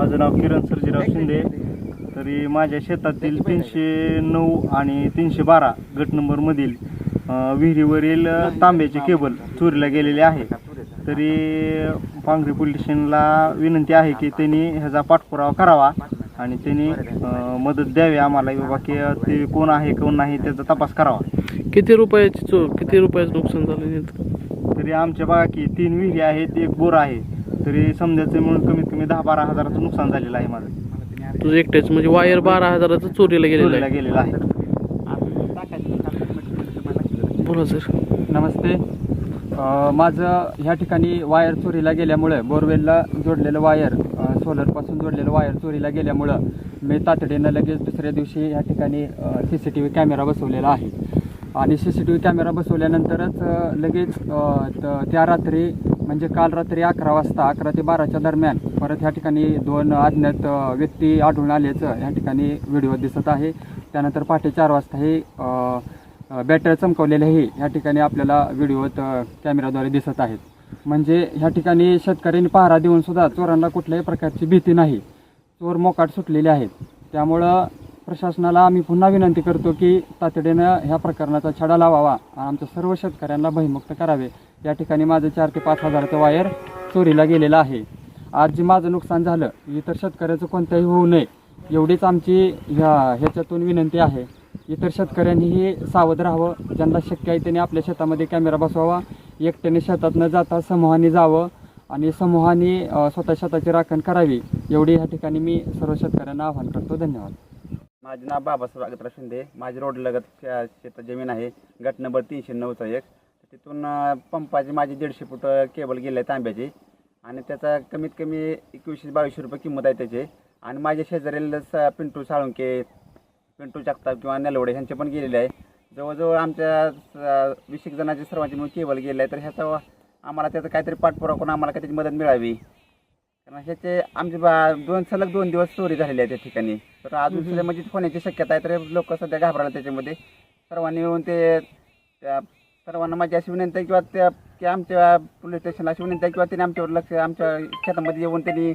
माझं नाव किरण सर्जीराव शिंदे. तरी माझ्या शेतातील तीनशे नऊ आणि तीनशे बारा गट नंबरमधील विहिरीवरील तांब्याचे केबल चोरीला गेलेले आहे. तरी पांगरी पोलीस स्टेशनला विनंती आहे की त्यांनी ह्याचा पाठपुरावा करावा आणि त्यांनी मदत द्यावी. आम्हाला बाबा की ते कोण आहे कोण नाही त्याचा तपास करावा. किती रुपयाची चो किती रुपयाचं नुकसान झालं? तरी आमच्या बघा की तीन विहिरी आहेत एक बोर आहे. तरी समजायचं म्हणून कमीत कमी दहा बारा हजाराचं नुकसान झालेलं आहे माझं. तुझं एकट्याच म्हणजे वायर बारा हजाराचं चोरीला गेलेलं चोरीला आहे गेलेलं आहे. बोला सर. नमस्ते. अ, माझं ह्या ठिकाणी वायर चोरीला गेल्यामुळं बोरवेलला जोडलेलं वायर अ, सोलरपासून जोडलेलं वायर चोरीला गेल्यामुळं मी तातडीनं लगेच दुसऱ्या दिवशी ह्या ठिकाणी C C T V camera बसवलेला आहे. आणि C C T V camera बसवल्यानंतरच लगेच त- त्या रात्री म्हणजे काल रात्री अकरा वाजता अकरा ते बाराच्या दरम्यान परत ह्या ठिकाणी दोन अज्ञात व्यक्ती आढळून आल्याचं ह्या ठिकाणी व्हिडिओ दिसत आहे. त्यानंतर पहाटे चार वाजता हे बॅटर अ, बॅटऱ्या ठिकाणी आपल्याला व्हिडिओत कॅमेराद्वारे दिसत आहेत. म्हणजे ह्या ठिकाणी शेतकऱ्यांनी पहारा देऊन सुद्धा चोरांना कुठल्याही प्रकारची भीती नाही. चोर मोकाट सुटलेले आहेत. त्यामुळं प्रशासनाला आम्ही पुन्हा विनंती करतो की तातडीनं ह्या प्रकरणाचा छडा लावावा आणि आमच्या सर्व शेतकऱ्यांना भयमुक्त करावे. या ठिकाणी माझं चार ते पाच हजाराचं वायर चोरीला गेलेलं आहे. आज जे माझं नुकसान झालं इतर शेतकऱ्याचं कोणत्याही होऊ नये एवढीच आमची ह्या ह्याच्यातून विनंती आहे. इतर शेतकऱ्यांनीही सावध राहावं ज्यांना शक्य आहे त्यांनी आपल्या शेतामध्ये कॅमेरा बसवावा. एकट्याने शेतात न जाता समूहाने जावं आणि समूहाने स्वतः शेताची राखण करावी एवढी ह्या ठिकाणी मी सर्व शेतकऱ्यांना आवाहन करतो. धन्यवाद. माझे नाव बाबासाहेब अगतराव शिंदे माझी रोड लगत त्या शेतात जमीन आहे. गट नंबर तीनशे नऊचा एक. तिथून पंपाचे पंपाची माझी दीडशे फूट केबल गेली आहे तांब्याची. आणि त्याचा कमीत कमी एकवीसशे बावीसशे रुपये किंमत आहे त्याची. आणि माझ्या शेजारील स पिंटू साळुंके पिंटू चाकताप किंवा नेलवडे ह्यांचे पण गेलेले आहे. जवळजवळ आमच्या स- वीस एक जणांची सर्वांची मिळून केबल गेले आहे. तर ह्याचा आम्हाला त्याचा काहीतरी पाठपुरावा करून आम्हाला काहीतरी मदत मिळावी. कारण ह्याचे आमचे बा दोन सलग दोन दिवस चोरी झालेली आहे त्या ठिकाणी. तर अजून सुद्धा म्हणजे होण्याची शक्यता आहे तर लोक सध्या घाबरायला त्याच्यामध्ये. सर्वांनी मिळून ते त्या सर्वांना माझी अशी विनंती आहे किंवा त्या की आमच्या पोलीस स्टेशनला अशी विनंती आहे किंवा त्यांनी आमच्यावर लक्ष आमच्या शेतामध्ये येऊन त्यांनी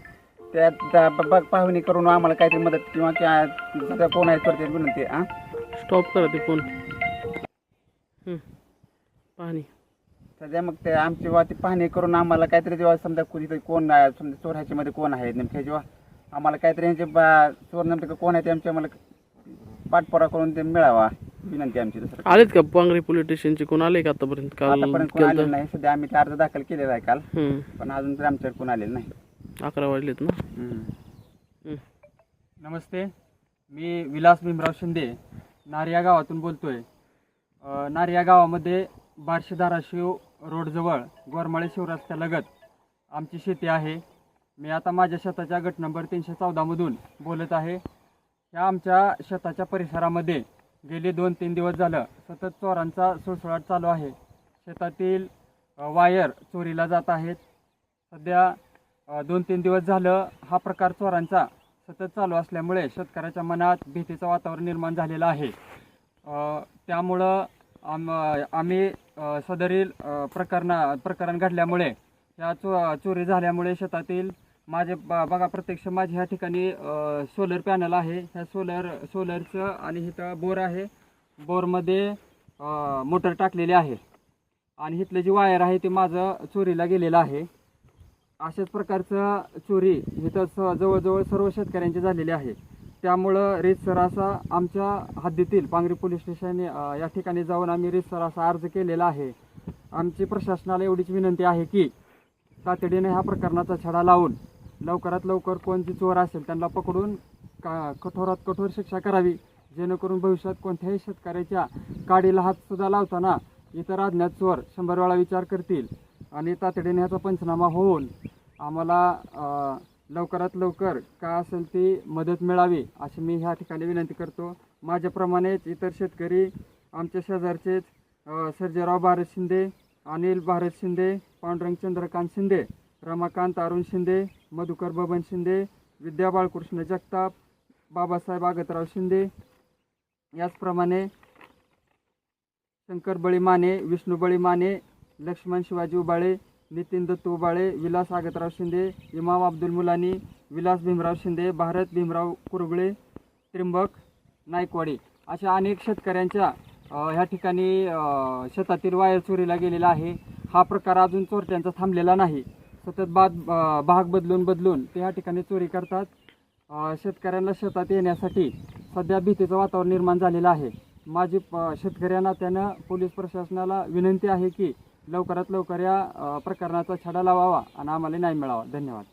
त्या त्या पाहणी करून आम्हाला काहीतरी मदत किंवा क्या सध्या कोण आहे करते विनंती आहे हां? स्टॉप करा ते फोन हं. पाहणी सध्या मग ते आमची जेव्हा ती पाहणी करून आम्हाला काहीतरी जेव्हा समजा तरी कोण आहे, समजा चोर ह्याच्यामध्ये कोण आहे नेमके जेव्हा आम्हाला काहीतरी यांचे बा चोर नेमकं कोण आहे ते आमच्या आम्हाला पाठपुरा करून ते मिळावा. विनंती आमची दुसरं. आलेत का पांगरी पोलीस स्टेशनचे? कोण आले का आतापर्यंत? काल आतापर्यंत कोण आलेलं नाही. सध्या आम्ही ते अर्ज दाखल केलेला आहे काल. पण अजून तर आमच्याकडे कोण आलेलं नाही. अकरा वाजलेत ना? हम्म. हं. नमस्ते. मी विलास भीमराव शिंदे नारिया गावातून बोलतोय. अ, नारिया गावामध्ये बार्शी धाराशिव रोडजवळ गोरमाळे शिवरस्त्यालगत आमची शेती आहे. मी आता माझ्या शेताच्या गट नंबर तीनशे चौदामधून बोलत आहे. ह्या आमच्या शेताच्या परिसरामध्ये गेले दोन तीन दिवस झालं सतत चोरांचा सुळसुळाट चालू आहे. शेतातील वायर चोरीला जात आहेत. सध्या दोन तीन दिवस झालं हा प्रकार चोरांचा सतत चालू असल्यामुळे शेतकऱ्याच्या मनात भीतीचं वातावरण निर्माण झालेलं आहे. त्यामुळं आम आम्ही सदरील प्रकरण प्रकरणा प्रकरण घडल्यामुळे या चो चोरी झाल्यामुळे शेतातील माझे बघा प्रत्यक्ष माझ्या ह्या ठिकाणी सोलर पॅनल आहे. ह्या सोलर सोलरचं आणि इथं बोर आहे. बोरमध्ये मोटर टाकलेली आहे. आणि इथलं जी वायर आहे ते माझं चोरीला गेलेलं आहे. अशाच प्रकारचं चोरी इथं स- जवळजवळ सर्व शेतकऱ्यांची झालेली आहे. त्यामुळं रीतसर असा आमच्या हद्दीतील पांगरी पोलीस स्टेशन या ठिकाणी जाऊन आम्ही रीतसर असा अर्ज केलेला आहे. आमची प्रशासनाला एवढीच विनंती आहे की तातडीने ह्या प्रकरणाचा छडा लावून लवकरात लवकर कोण चोर असेल त्यांना पकडून का कठोरात कठोर शिक्षा करावी. जेणेकरून भविष्यात कोणत्याही शेतकऱ्याच्या काडीला हातसुद्धा लावताना इतर अज्ञात चोर शंभर वेळा विचार करतील आणि तातडीने ह्याचा पंचनामा होऊन आम्हाला लवकरात लवकर काय असेल ती मदत मिळावी अशी मी ह्या ठिकाणी विनंती करतो. माझ्याप्रमाणेच इतर शेतकरी आमच्या शेजारचेच सर्जेराव भारत शिंदे अनिल भारत शिंदे पांडुरंग चंद्रकांत शिंदे रमाकांत अरुण शिंदे मधुकर बबन शिंदे विद्या बाळकृष्ण जगताप बाबासाहेब आगतराव शिंदे याचप्रमाणे शंकर बळी माने विष्णू बळी माने लक्ष्मण शिवाजी उबाळे नितीन दत्त उबाळे विलास आगतराव शिंदे इमाम अब्दुल मुलानी विलास भीमराव शिंदे भारत भीमराव कुरबळे त्रिंबक नायकवाडी अशा अनेक शेतकऱ्यांच्या ह्या ठिकाणी शेतातील वायर चोरीला गेलेला आहे. हा प्रकार अजून चोरट्यांचा थांबलेला नाही. सतत बाद भाग बदलून बदलून ते ह्या ठिकाणी चोरी करतात. शेतकऱ्यांना शेतात येण्यासाठी सध्या भीतीचं वातावरण निर्माण झालेलं आहे. माझी प- शेतकऱ्यांना त्यानं पोलीस प्रशासनाला विनंती आहे की लवकरात लवकर या प्रकरणाचा छडा लावावा आणि आम्हाला न्याय मिळावा. धन्यवाद.